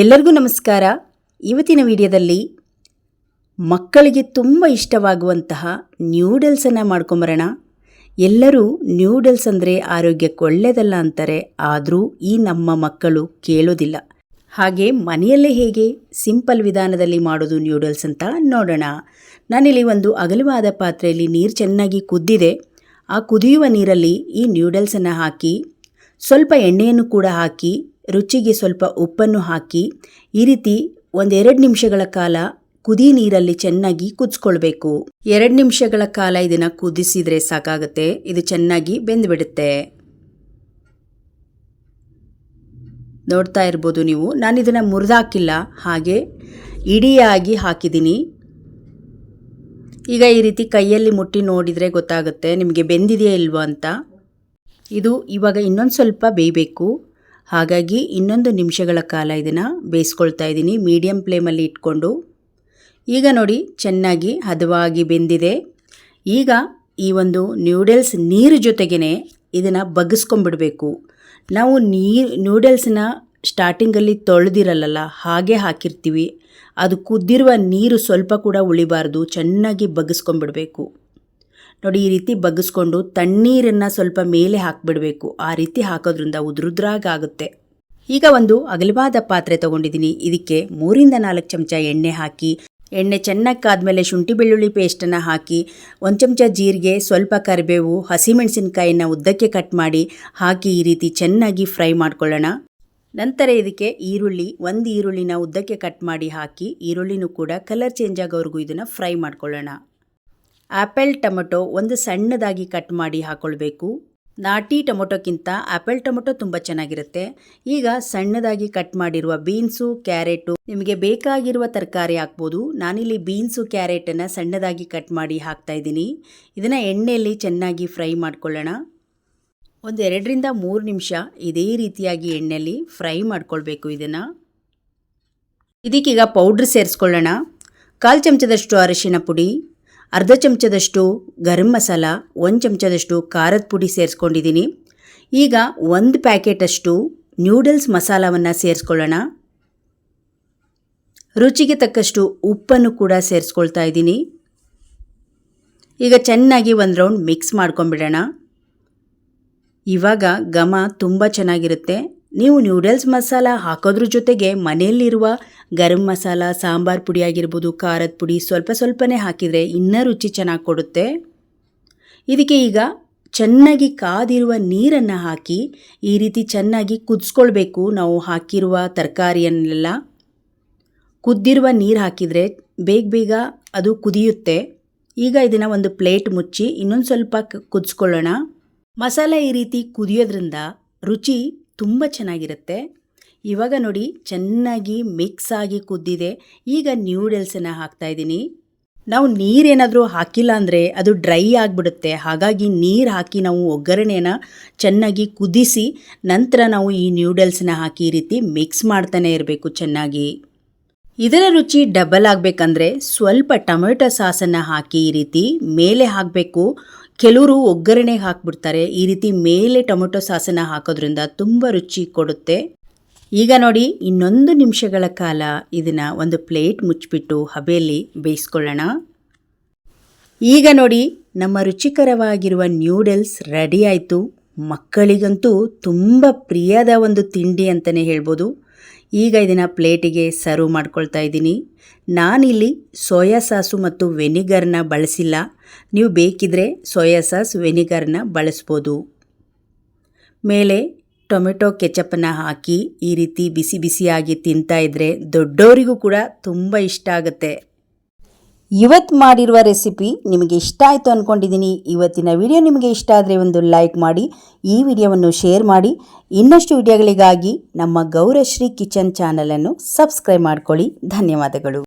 ಎಲ್ಲರಿಗೂ ನಮಸ್ಕಾರ. ಇವತ್ತಿನ ವಿಡಿಯೋದಲ್ಲಿ ಮಕ್ಕಳಿಗೆ ತುಂಬ ಇಷ್ಟವಾಗುವಂತಹ ನ್ಯೂಡಲ್ಸನ್ನು ಮಾಡ್ಕೊಂಬರೋಣ. ಎಲ್ಲರೂ ನ್ಯೂಡಲ್ಸ್ ಅಂದರೆ ಆರೋಗ್ಯಕ್ಕೆ ಒಳ್ಳೆಯದಲ್ಲ ಅಂತಾರೆ, ಆದರೂ ಈ ನಮ್ಮ ಮಕ್ಕಳು ಕೇಳೋದಿಲ್ಲ. ಹಾಗೆ ಮನೆಯಲ್ಲೇ ಹೇಗೆ ಸಿಂಪಲ್ ವಿಧಾನದಲ್ಲಿ ಮಾಡೋದು ನ್ಯೂಡಲ್ಸ್ ಅಂತ ನೋಡೋಣ. ನಾನಿಲ್ಲಿ ಒಂದು ಅಗಲವಾದ ಪಾತ್ರೆಯಲ್ಲಿ ನೀರು ಚೆನ್ನಾಗಿ ಕುದ್ದಿದೆ. ಆ ಕುದಿಯುವ ನೀರಲ್ಲಿ ಈ ನ್ಯೂಡಲ್ಸನ್ನು ಹಾಕಿ, ಸ್ವಲ್ಪ ಎಣ್ಣೆಯನ್ನು ಕೂಡ ಹಾಕಿ ರುಚಿಗೆ ಸ್ವಲ್ಪ ಉಪ್ಪನ್ನು ಹಾಕಿ ಈ ರೀತಿ ಒಂದೆರಡು ನಿಮಿಷಗಳ ಕಾಲ ಕುದಿ ನೀರಲ್ಲಿ ಚೆನ್ನಾಗಿ ಕುದಿಸ್ಕೊಳ್ಬೇಕು. ಎರಡು ನಿಮಿಷಗಳ ಕಾಲ ಇದನ್ನು ಕುದಿಸಿದರೆ ಸಾಕಾಗುತ್ತೆ. ಇದು ಚೆನ್ನಾಗಿ ಬೆಂದುಬಿಡುತ್ತೆ. ನೋಡ್ತಾ ಇರ್ಬೋದು ನೀವು. ನಾನು ಇದನ್ನು ಮುರಿದಾಕಿಲ್ಲ. ಹಾಗೆ ಇಡಿಯಾಗಿ ಹಾಕಿದ್ದೀನಿ. ಈಗ ಈ ರೀತಿ ಕೈಯಲ್ಲಿ ಮುಟ್ಟಿ ನೋಡಿದರೆ ಗೊತ್ತಾಗುತ್ತೆ. ನಿಮಗೆ ಬೆಂದಿದೆಯಾ ಇಲ್ವೋ ಅಂತ. ಇದು ಇವಾಗ ಇನ್ನೊಂದು ಸ್ವಲ್ಪ ಬೇಯಬೇಕು. ಹಾಗಾಗಿ ಇನ್ನೊಂದು ನಿಮಿಷಗಳ ಕಾಲ ಇದನ್ನು ಬೇಯಿಸ್ಕೊಳ್ತಾ ಇದ್ದೀನಿ. ಮೀಡಿಯಂ ಫ್ಲೇಮಲ್ಲಿ ಇಟ್ಕೊಂಡು. ಈಗ ನೋಡಿ, ಚೆನ್ನಾಗಿ ಹದವಾಗಿ ಬೆಂದಿದೆ. ಈಗ ಈ ಒಂದು ನ್ಯೂಡಲ್ಸ್ ನೀರು ಜೊತೆಗೇ ಇದನ್ನು ಬಗ್ಗಿಸ್ಕೊಂಡ್ಬಿಡಬೇಕು ನಾವು ನೀರು ನ್ಯೂಡಲ್ಸ್ನ ಸ್ಟಾರ್ಟಿಂಗಲ್ಲಿ ತೊಳೆದಿರಲ್ಲ ಹಾಗೆ ಹಾಕಿರ್ತೀವಿ. ಅದು ಕುದ್ದಿರುವ ನೀರು ಸ್ವಲ್ಪ ಕೂಡ ಉಳಿಬಾರ್ದು, ಚೆನ್ನಾಗಿ ಬಗ್ಗಿಸ್ಕೊಂಡ್ಬಿಡಬೇಕು ನೋಡಿ, ಈ ರೀತಿ ಬಗ್ಗಿಸ್ಕೊಂಡು ತಣ್ಣೀರನ್ನು ಸ್ವಲ್ಪ ಮೇಲೆ ಹಾಕಿಬಿಡಬೇಕು. ಆ ರೀತಿ ಹಾಕೋದ್ರಿಂದ ಉದ್ರುದ್ರಾಗುತ್ತೆ ಈಗ ಒಂದು ಅಗಲವಾದ ಪಾತ್ರೆ ತೊಗೊಂಡಿದ್ದೀನಿ. ಇದಕ್ಕೆ ಮೂರಿಂದ ನಾಲ್ಕು ಚಮಚ ಎಣ್ಣೆ ಹಾಕಿ, ಎಣ್ಣೆ ಚೆನ್ನಾಗಿ ಕಾದ್ಮೇಲೆ ಶುಂಠಿ ಬೆಳ್ಳುಳ್ಳಿ ಪೇಸ್ಟನ್ನು ಹಾಕಿ, ಒಂದು ಚಮಚ ಜೀರಿಗೆ, ಸ್ವಲ್ಪ ಕರಿಬೇವು ಹಸಿಮೆಣಸಿನ್ಕಾಯಿನ ಉದ್ದಕ್ಕೆ ಕಟ್ ಮಾಡಿ, ಹಾಕಿ ಈ ರೀತಿ ಚೆನ್ನಾಗಿ ಫ್ರೈ ಮಾಡ್ಕೊಳ್ಳೋಣ. ನಂತರ ಇದಕ್ಕೆ ಈರುಳ್ಳಿ, ಒಂದು ಈರುಳ್ಳಿನ ಉದ್ದಕ್ಕೆ ಕಟ್ ಮಾಡಿ ಹಾಕಿ, ಈರುಳ್ಳಿನೂ ಕೂಡ ಕಲರ್ ಚೇಂಜ್ ಆಗೋವರೆಗೂ ಇದನ್ನು ಫ್ರೈ ಮಾಡ್ಕೊಳ್ಳೋಣ. ಆ್ಯಪಲ್ ಟೊಮೊಟೊ ಒಂದು ಸಣ್ಣದಾಗಿ ಕಟ್ ಮಾಡಿ ಹಾಕ್ಕೊಳ್ಬೇಕು ನಾಟಿ ಟೊಮೊಟೊಕ್ಕಿಂತ ಆ್ಯಪಲ್ ಟೊಮೊಟೊ ತುಂಬ ಚೆನ್ನಾಗಿರುತ್ತೆ. ಈಗ ಸಣ್ಣದಾಗಿ ಕಟ್ ಮಾಡಿರುವ ಬೀನ್ಸು, ಕ್ಯಾರೆಟು ನಿಮಗೆ ಬೇಕಾಗಿರುವ ತರಕಾರಿ ಹಾಕ್ಬೋದು. ನಾನಿಲ್ಲಿ ಬೀನ್ಸು, ಕ್ಯಾರೆಟನ್ನು ಸಣ್ಣದಾಗಿ ಕಟ್ ಮಾಡಿ ಹಾಕ್ತಾ ಇದ್ದೀನಿ. ಇದನ್ನು ಎಣ್ಣೆಯಲ್ಲಿ ಚೆನ್ನಾಗಿ ಫ್ರೈ ಮಾಡ್ಕೊಳ್ಳೋಣ. ಒಂದು ಎರಡರಿಂದ ಮೂರು ನಿಮಿಷ ಇದೇ ರೀತಿಯಾಗಿ ಎಣ್ಣೆಯಲ್ಲಿ ಫ್ರೈ ಮಾಡ್ಕೊಳ್ಬೇಕು ಇದನ್ನು. ಇದಕ್ಕೀಗ ಪೌಡ್ರ್ ಸೇರಿಸ್ಕೊಳ್ಳೋಣ. ಕಾಲು ಚಮಚದಷ್ಟು ಅರಿಶಿನ ಪುಡಿ. ಅರ್ಧ ಚಮಚದಷ್ಟು ಗರಂ ಮಸಾಲ, ಒಂದು ಚಮಚದಷ್ಟು ಖಾರದ ಪುಡಿ ಸೇರಿಸ್ಕೊಂಡಿದ್ದೀನಿ. ಈಗ ಒಂದು ಪ್ಯಾಕೆಟಷ್ಟು ನ್ಯೂಡಲ್ಸ್ ಮಸಾಲವನ್ನು ಸೇರಿಸ್ಕೊಳ್ಳೋಣ. ರುಚಿಗೆ ತಕ್ಕಷ್ಟು ಉಪ್ಪನ್ನು ಕೂಡ ಸೇರಿಸ್ಕೊಳ್ತಾ ಇದ್ದೀನಿ. ಈಗ ಚೆನ್ನಾಗಿ ಒಂದು ರೌಂಡ್ ಮಿಕ್ಸ್ ಮಾಡ್ಕೊಂಬಿಡೋಣ ಇವಾಗ ಘಮ ತುಂಬ ಚೆನ್ನಾಗಿರುತ್ತೆ. ನೀವು ನ್ಯೂಡಲ್ಸ್ ಮಸಾಲ ಹಾಕೋದ್ರ ಜೊತೆಗೆ ಮನೆಯಲ್ಲಿರುವ ಗರಂ ಮಸಾಲ, ಸಾಂಬಾರ್ ಪುಡಿ ಆಗಿರ್ಬೋದು, ಖಾರದ ಪುಡಿ ಸ್ವಲ್ಪ ಸ್ವಲ್ಪನೇ ಹಾಕಿದರೆ ಇನ್ನೂ ರುಚಿ ಚೆನ್ನಾಗಿ ಕೊಡುತ್ತೆ. ಇದಕ್ಕೆ ಈಗ ಚೆನ್ನಾಗಿ ಕಾದಿರುವ ನೀರನ್ನು ಹಾಕಿ ಈ ರೀತಿ ಚೆನ್ನಾಗಿ ಕುದಿಸ್ಕೊಳ್ಬೇಕು. ನಾವು ಹಾಕಿರುವ ತರಕಾರಿಯನ್ನೆಲ್ಲ ಕುದ್ದಿರುವ ನೀರು ಹಾಕಿದರೆ ಬೇಗ ಬೇಗ ಅದು ಕುದಿಯುತ್ತೆ. ಈಗ ಇದನ್ನು ಒಂದು ಪ್ಲೇಟ್ ಮುಚ್ಚಿ ಇನ್ನೊಂದು ಸ್ವಲ್ಪ ಕುದಿಸ್ಕೊಳ್ಳೋಣ. ಮಸಾಲೆ ಈ ರೀತಿ ಕುದಿಯೋದ್ರಿಂದ ರುಚಿ ತುಂಬ ಚೆನ್ನಾಗಿರುತ್ತೆ. ಇವಾಗ ನೋಡಿ, ಚೆನ್ನಾಗಿ ಮಿಕ್ಸ್ ಆಗಿ ಕುದ್ದಿದೆ. ಈಗ ನ್ಯೂಡಲ್ಸನ್ನು ಹಾಕ್ತಾಯಿದ್ದೀನಿ ನಾವು ನೀರೇನಾದರೂ ಹಾಕಿಲ್ಲ ಅಂದರೆ ಅದು ಡ್ರೈ ಆಗಿಬಿಡುತ್ತೆ. ಹಾಗಾಗಿ ನೀರು ಹಾಕಿ ನಾವು ಒಗ್ಗರಣೆನ ಚೆನ್ನಾಗಿ ಕುದಿಸಿ ನಂತರ ನಾವು ಈ ನ್ಯೂಡಲ್ಸ್ನ ಹಾಕಿ ಈ ರೀತಿ ಮಿಕ್ಸ್ ಮಾಡ್ತಾನೆ ಇರಬೇಕು ಚೆನ್ನಾಗಿ. ಇದರ ರುಚಿ ಡಬಲ್ ಆಗಬೇಕಂದ್ರೆ ಸ್ವಲ್ಪ ಟೊಮೆಟೊ ಸಾಸನ್ನು ಹಾಕಿ ಈ ರೀತಿ ಮೇಲೆ ಹಾಕಬೇಕು. ಕೆಲವರು ಒಗ್ಗರಣೆ ಹಾಕ್ಬಿಡ್ತಾರೆ. ಈ ರೀತಿ ಮೇಲೆ ಟೊಮೆಟೊ ಸಾಸನ್ನು ಹಾಕೋದ್ರಿಂದ ತುಂಬ ರುಚಿ ಕೊಡುತ್ತೆ. ಈಗ ನೋಡಿ, ಇನ್ನೊಂದು ನಿಮಿಷಗಳ ಕಾಲ ಇದನ್ನು ಒಂದು ಪ್ಲೇಟ್ ಮುಚ್ಚಿಬಿಟ್ಟು ಹಬೆಯಲ್ಲಿ ಬೇಯಿಸ್ಕೊಳ್ಳೋಣ. ಈಗ ನೋಡಿ, ನಮ್ಮ ರುಚಿಕರವಾಗಿರುವ ನ್ಯೂಡಲ್ಸ್ ರೆಡಿ ಆಯಿತು. ಮಕ್ಕಳಿಗಂತೂ ತುಂಬ ಪ್ರಿಯದ ಒಂದು ತಿಂಡಿ ಅಂತಲೇ ಹೇಳ್ಬೋದು. ಈಗ ಇದನ್ನು ಪ್ಲೇಟಿಗೆ ಸರ್ವ್ ಮಾಡ್ಕೊಳ್ತಾ ಇದ್ದೀನಿ. ನಾನಿಲ್ಲಿ ಸೋಯಾ ಸಾಸು ಮತ್ತು ವೆನಿಗರ್ನ ಬಳಸಿಲ್ಲ. ನೀವು ಬೇಕಿದ್ರೆ ಸೋಯಾ ಸಾಸ್, ವೆನಿಗರ್ನ ಬಳಸ್ಬೋದು. ಮೇಲೆ ಟೊಮೆಟೊ ಕೆಚಪನ್ನು ಹಾಕಿ ಈ ರೀತಿ ಬಿಸಿ ಬಿಸಿಯಾಗಿ ತಿಂತಾ ಇದ್ದರೆ ದೊಡ್ಡವರಿಗೂ ಕೂಡ ತುಂಬ ಇಷ್ಟ ಆಗುತ್ತೆ. ಇವತ್ತು ಮಾಡಿರುವ ರೆಸಿಪಿ ನಿಮಗೆ ಇಷ್ಟ ಆಯಿತು ಅಂದ್ಕೊಂಡಿದ್ದೀನಿ ಇವತ್ತಿನ ವಿಡಿಯೋ ನಿಮಗೆ ಇಷ್ಟ ಆದರೆ ಒಂದು ಲೈಕ್ ಮಾಡಿ, ಈ ವಿಡಿಯೋವನ್ನು ಶೇರ್ ಮಾಡಿ. ಇನ್ನಷ್ಟು ವಿಡಿಯೋಗಳಿಗಾಗಿ ನಮ್ಮ ಗೌರಶ್ರೀ ಕಿಚನ್ ಚಾನಲನ್ನು ಸಬ್ಸ್ಕ್ರೈಬ್ ಮಾಡ್ಕೊಳ್ಳಿ. ಧನ್ಯವಾದಗಳು.